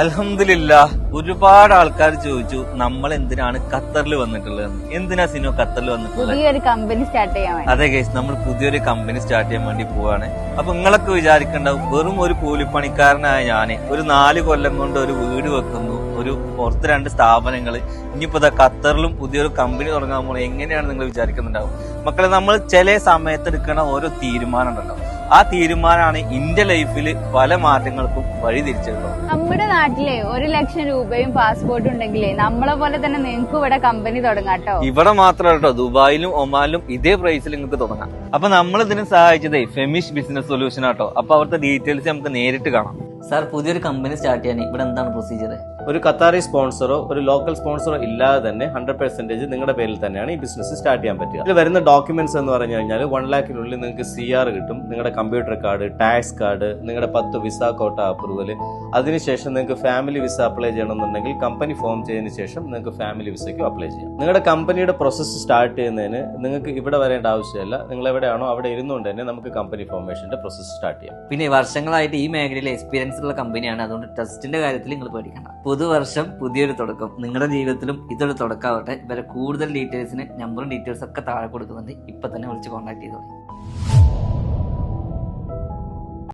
അലഹമില്ല ഒരുപാട് ആൾക്കാർ ചോദിച്ചു നമ്മൾ എന്തിനാണ് ഖത്തറിൽ വന്നിട്ടുള്ളത്? എന്തിനാ സിനോ ഖത്തറിൽ വന്നിട്ടുള്ളത്? പുതിയൊരു കമ്പനി സ്റ്റാർട്ട് ചെയ്യാൻ അതെ കേസ് നമ്മൾ പുതിയൊരു കമ്പനി സ്റ്റാർട്ട് ചെയ്യാൻ വേണ്ടി പോവാണ്. അപ്പൊ നിങ്ങളൊക്കെ വിചാരിക്കണ്ടാവും വെറും ഒരു കൂലിപ്പണിക്കാരനായ ഞാൻ ഒരു നാല് കൊല്ലം കൊണ്ട് ഒരു വീട് വെക്കുന്നു ഒരു പുറത്ത് രണ്ട് സ്ഥാപനങ്ങൾ ഇനിയിപ്പോ ഇതാ ഖത്തറിലും പുതിയൊരു കമ്പനി തുടങ്ങാൻ പോകുന്നത് എങ്ങനെയാണ് നിങ്ങൾ വിചാരിക്കുന്നുണ്ടാവും? മക്കളെ നമ്മൾ ചില സമയത്ത് എടുക്കുന്ന ഓരോ തീരുമാനം ഉണ്ടല്ലോ ആ തീരുമാനമാണ് ഇന്റെ ലൈഫിൽ പല മാറ്റങ്ങൾക്കും വഴി തിരിച്ചിട്ടുള്ളത് നമ്മുടെ നാട്ടിലെ ഒരു ലക്ഷം രൂപയും പാസ്പോർട്ടും ഉണ്ടെങ്കിലേ നമ്മളെ പോലെ തന്നെ നിങ്ങൾക്ക് ഇവിടെ കമ്പനി തുടങ്ങാട്ടോ ഇവിടെ മാത്രമല്ല കേട്ടോ ദുബായിലും ഒമാനിലും ഇതേ പ്രൈസിൽ നിങ്ങൾക്ക് തുടങ്ങാം. അപ്പൊ നമ്മൾ ഇതിനെ സഹായിച്ചതേ ഫെമിഷ് ബിസിനസ് സൊല്യൂഷൻ ആട്ടോ അപ്പൊ അവിടുത്തെ ഡീറ്റെയിൽസ് നമുക്ക് നേരിട്ട് കാണാം. സാർ പുതിയൊരു കമ്പനി സ്റ്റാർട്ട് ചെയ്യാൻ ഇവിടെ എന്താണ് പ്രൊസീജിയർ ഒരു ഖത്താറി സ്പോൺസറോ ഒരു ലോക്കൽ സ്പോൺസറോ ഇല്ലാതെ തന്നെ ഹൺഡ്രഡ് പെർസെന്റേജ് നിങ്ങളുടെ പേരിൽ തന്നെയാണ് ഈ ബിസിനസ് സ്റ്റാർട്ട് ചെയ്യാൻ പറ്റുക. ഇതിൽ വരുന്ന ഡോക്യുമെന്റ്സ് എന്ന് പറഞ്ഞു കഴിഞ്ഞാൽ വൺ ലാഖിനുള്ളിൽ നിങ്ങൾക്ക് സി ആർ കിട്ടും നിങ്ങളുടെ കമ്പ്യൂട്ടർ കാർഡ് ടാക്സ് കാർഡ് നിങ്ങളുടെ പത്ത് വിസ കോട്ട അപ്രൂവൽ അതിനുശേഷം നിങ്ങൾക്ക് ഫാമിലി വിസ അപ്ലൈ ചെയ്യണമെന്നുണ്ടെങ്കിൽ കമ്പനി ഫോം ചെയ്തതിന് ശേഷം നിങ്ങൾക്ക് ഫാമിലി വിസയ്ക്കും അപ്ലൈ ചെയ്യാം. നിങ്ങളുടെ കമ്പനിയുടെ പ്രോസസ്സ് സ്റ്റാർട്ട് ചെയ്യുന്നതിന് നിങ്ങൾക്ക് ഇവിടെ വരേണ്ട ആവശ്യമില്ല. നിങ്ങൾ എവിടെയാണോ അവിടെ ഇരുന്നുകൊണ്ട് തന്നെ നമുക്ക് കമ്പനി ഫോർമേഷന്റെ പ്രോസസ്സ് സ്റ്റാർട്ട് ചെയ്യാം. പിന്നെ വർഷങ്ങളായിട്ട് ഈ മേഖലയിൽ എക്സ്പീരിയൻസ് ഉള്ള കമ്പനിയാണ് അതുകൊണ്ട് ടെസ്റ്റിന്റെ കാര്യത്തിൽ നിങ്ങൾ പേടിക്കണ്ട. പുതുവർഷം പുതിയൊരു തുടക്കം. നിങ്ങളുടെ ജീവിതത്തിലും ഇതൊരു തുടക്കമാവട്ടെ ഇവരെ കൂടുതൽ ഡീറ്റെയിൽസിന് നമ്പറും ഡീറ്റെയിൽസ് ഒക്കെ താഴെ കൊടുക്കുന്നുണ്ട്. ഇപ്പൊ തന്നെ വിളിച്ച് കോൺടാക്ട് ചെയ്തോളൂ.